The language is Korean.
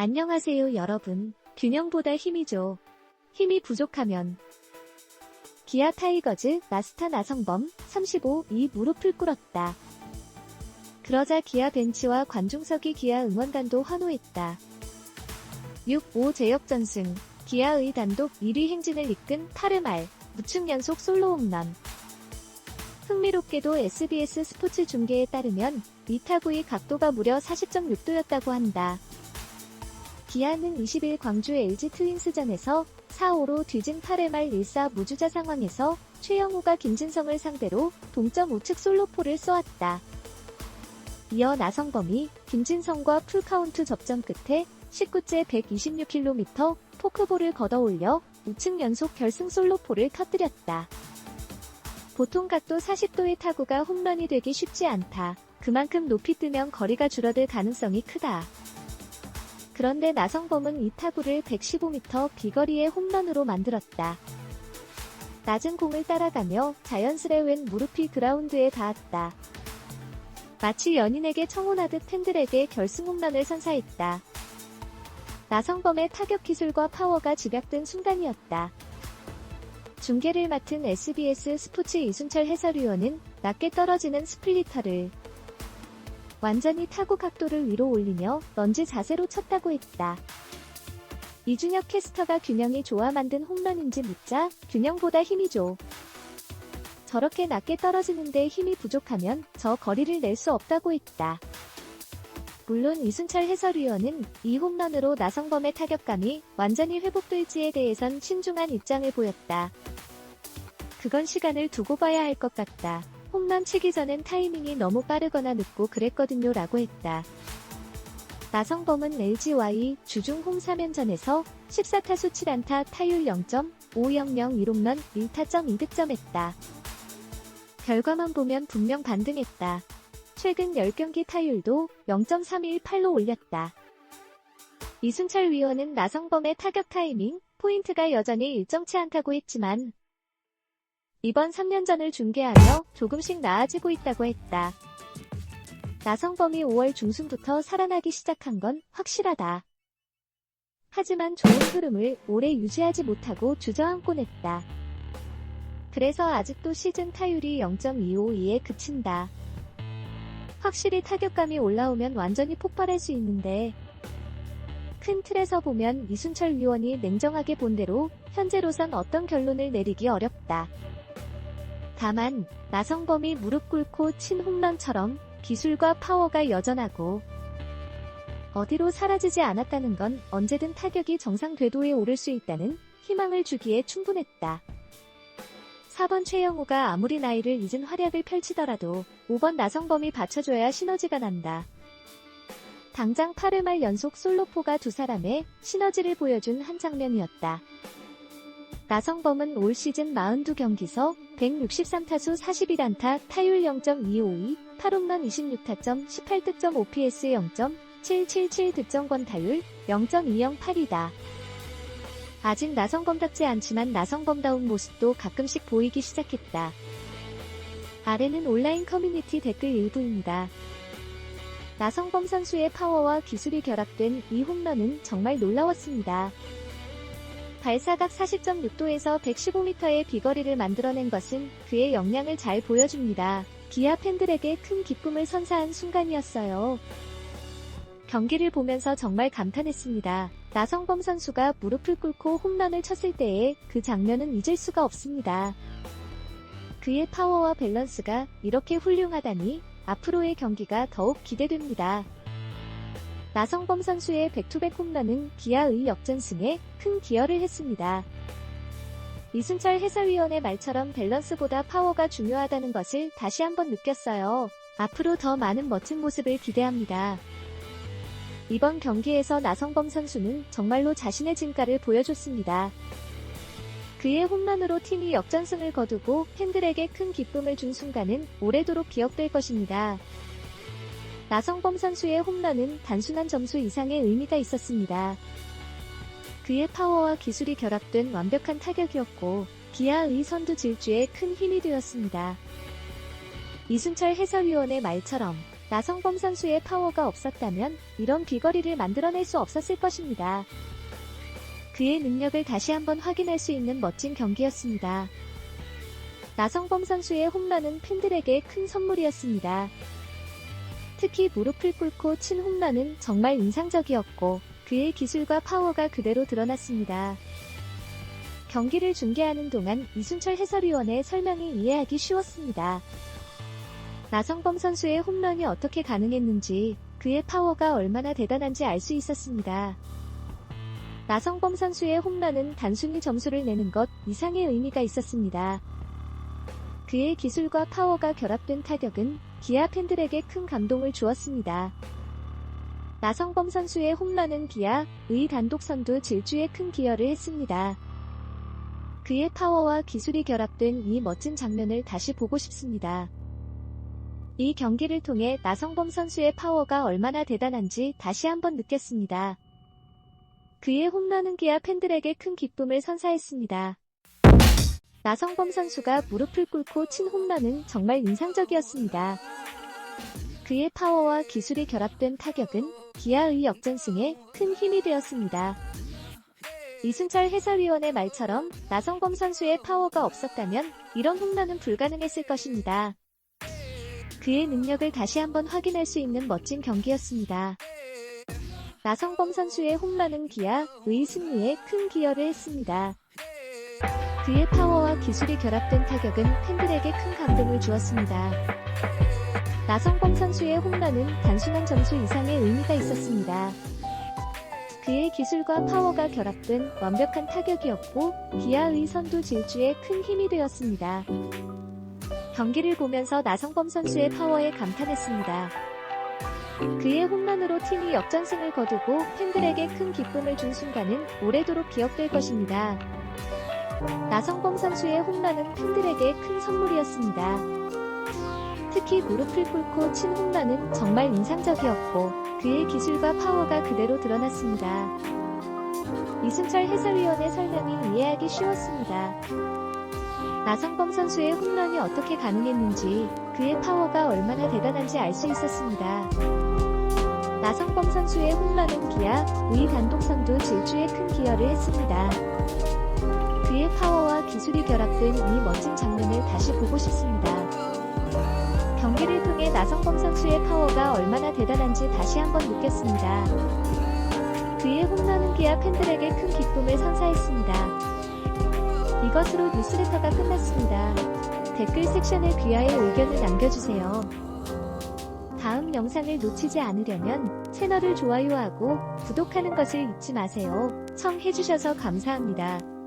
안녕하세요 여러분. 균형보다 힘이죠. 힘이 부족하면 기아 타이거즈 마스타 나성범 35이 무릎을 꿇었다. 그러자 기아 벤치와 관중석이 기아 응원단도 환호했다. 6-5 제역전승 기아의 단독 1위 행진을 이끈 파르말 무측 연속 솔로 홈런 흥미롭게도 SBS 스포츠 중계에 따르면 이 타구의 각도가 무려 40.6도였다고 한다. 기아는 20일 광주 LG 트윈스전에서 4-5로 뒤진 8회 말 1사 무주자 상황에서 최영우가 김진성을 상대로 동점 우측 솔로포를 쏘았다. 이어 나성범이 김진성과 풀카운트 접전 끝에 19째 126km 포크볼을 걷어올려 우측 연속 결승 솔로포를 터뜨렸다. 보통 각도 40도의 타구가 홈런이 되기 쉽지 않다. 그만큼 높이 뜨면 거리가 줄어들 가능성이 크다. 그런데 나성범은 이 타구를 115m 비거리의 홈런으로 만들었다. 낮은 공을 따라가며 자연스레 웬 무릎이 그라운드에 닿았다. 마치 연인에게 청혼하듯 팬들에게 결승 홈런을 선사했다. 나성범의 타격 기술과 파워가 집약된 순간이었다. 중계를 맡은 SBS 스포츠 이순철 해설위원은 낮게 떨어지는 스플리터를 완전히 타구 각도를 위로 올리며 런지 자세로 쳤다고 했다. 이준혁 캐스터가 균형이 좋아 만든 홈런인지 묻자 균형보다 힘이 죠. 저렇게 낮게 떨어지는데 힘이 부족하면 저 거리를 낼 수 없다고 했다. 물론 이순철 해설위원은 이 홈런으로 나성범의 타격감이 완전히 회복될지에 대해선 신중한 입장을 보였다. 그건 시간을 두고 봐야 할 것 같다. 홈런 치기 전엔 타이밍이 너무 빠르거나 늦고 그랬거든요 라고 했다. 나성범은 LGY 주중 홈 3연전에서 14타수 7안타 타율 0.500 1홈런 1타점 2득점했다. 결과만 보면 분명 반등했다. 최근 10경기 타율도 0.318로 올렸다. 이순철 위원은 나성범의 타격 타이밍, 포인트가 여전히 일정치 않다고 했지만 이번 3년전을 중계하며 조금씩 나아지고 있다고 했다. 나성범이 5월 중순부터 살아나기 시작한 건 확실하다. 하지만 좋은 흐름을 오래 유지하지 못하고 주저앉곤 했다. 그래서 아직도 시즌 타율이 0.252에 그친다. 확실히 타격감이 올라오면 완전히 폭발할 수 있는데 큰 틀에서 보면 이순철 위원이 냉정하게 본 대로 현재로선 어떤 결론을 내리기 어렵다. 다만 나성범이 무릎 꿇고 친 홈런처럼 기술과 파워가 여전하고 어디로 사라지지 않았다는 건 언제든 타격이 정상 궤도에 오를 수 있다는 희망을 주기에 충분했다. 4번 최영우가 아무리 나이를 잊은 활약을 펼치더라도 5번 나성범이 받쳐줘야 시너지가 난다. 당장 8회 말 연속 솔로포가 두 사람의 시너지를 보여준 한 장면이었다. 나성범은 올 시즌 42경기서 163타수 41안타, 타율 0.252, 8홈런 26타점, 18득점 OPS 0.777 득점권 타율 0.208이다. 아직 나성범답지 않지만 나성범다운 모습도 가끔씩 보이기 시작했다. 아래는 온라인 커뮤니티 댓글 일부입니다. 나성범 선수의 파워와 기술이 결합된 이 홈런은 정말 놀라웠습니다. 발사각 40.6도에서 115m의 비거리를 만들어낸 것은 그의 역량을 잘 보여줍니다. 기아 팬들에게 큰 기쁨을 선사한 순간이었어요. 경기를 보면서 정말 감탄했습니다. 나성범 선수가 무릎을 꿇고 홈런을 쳤을 때의 그 장면은 잊을 수가 없습니다. 그의 파워와 밸런스가 이렇게 훌륭하다니 앞으로의 경기가 더욱 기대됩니다. 나성범 선수의 백투백 홈런은 기아의 역전승에 큰 기여를 했습니다. 이순철 해설위원의 말처럼 밸런스보다 파워가 중요하다는 것을 다시 한번 느꼈어요. 앞으로 더 많은 멋진 모습을 기대합니다. 이번 경기에서 나성범 선수는 정말로 자신의 진가를 보여줬습니다. 그의 홈런으로 팀이 역전승을 거두고 팬들에게 큰 기쁨을 준 순간은 오래도록 기억될 것입니다. 나성범 선수의 홈런은 단순한 점수 이상의 의미가 있었습니다. 그의 파워와 기술이 결합된 완벽한 타격이었고 기아의 선두 질주에 큰 힘이 되었습니다. 이순철 해설위원의 말처럼 나성범 선수의 파워가 없었다면 이런 비거리를 만들어낼 수 없었을 것입니다. 그의 능력을 다시 한번 확인할 수 있는 멋진 경기였습니다. 나성범 선수의 홈런은 팬들에게 큰 선물이었습니다. 특히 무릎을 꿇고 친 홈런은 정말 인상적이었고 그의 기술과 파워가 그대로 드러났습니다. 경기를 중계하는 동안 이순철 해설위원의 설명이 이해하기 쉬웠습니다. 나성범 선수의 홈런이 어떻게 가능했는지 그의 파워가 얼마나 대단한지 알 수 있었습니다. 나성범 선수의 홈런은 단순히 점수를 내는 것 이상의 의미가 있었습니다. 그의 기술과 파워가 결합된 타격은 기아 팬들에게 큰 감동을 주었습니다. 나성범 선수의 홈런은 기아의 단독 선두 질주에 큰 기여를 했습니다. 그의 파워와 기술이 결합된 이 멋진 장면을 다시 보고 싶습니다. 이 경기를 통해 나성범 선수의 파워가 얼마나 대단한지 다시 한번 느꼈습니다. 그의 홈런은 기아 팬들에게 큰 기쁨을 선사했습니다. 나성범 선수가 무릎을 꿇고 친 홈런은 정말 인상적이었습니다. 그의 파워와 기술이 결합된 타격은 기아의 역전승에 큰 힘이 되었습니다. 이순철 해설위원의 말처럼 나성범 선수의 파워가 없었다면 이런 홈런은 불가능했을 것입니다. 그의 능력을 다시 한번 확인할 수 있는 멋진 경기였습니다. 나성범 선수의 홈런은 기아의 승리에 큰 기여를 했습니다. 그의 파워와 기술이 결합된 타격은 팬들에게 큰 감동을 주었습니다. 나성범 선수의 홈런은 단순한 점수 이상의 의미가 있었습니다. 그의 기술과 파워가 결합된 완벽한 타격이었고 기아의 선두 질주에 큰 힘이 되었습니다. 경기를 보면서 나성범 선수의 파워에 감탄했습니다. 그의 홈런으로 팀이 역전승을 거두고 팬들에게 큰 기쁨을 준 순간은 오래도록 기억될 것입니다. 나성범 선수의 홈런은 팬들에게 큰 선물이었습니다. 특히 무릎을 꿇고 친 홈런은 정말 인상적이었고 그의 기술과 파워가 그대로 드러났습니다. 이순철 해설위원의 설명이 이해하기 쉬웠습니다. 나성범 선수의 홈런이 어떻게 가능했는지 그의 파워가 얼마나 대단한지 알 수 있었습니다. 나성범 선수의 홈런은 기아 의 단독 선두 질주에 큰 기여를 했습니다. 파워와 기술이 결합된 이 멋진 장면을 다시 보고 싶습니다. 경기를 통해 나성범 선수의 파워가 얼마나 대단한지 다시 한번 느꼈습니다. 그의 홈런은 기아 팬들에게 큰 기쁨을 선사했습니다. 이것으로 뉴스레터가 끝났습니다. 댓글 섹션에 귀하의 의견을 남겨주세요. 다음 영상을 놓치지 않으려면 채널을 좋아요하고 구독하는 것을 잊지 마세요. 청해주셔서 감사합니다.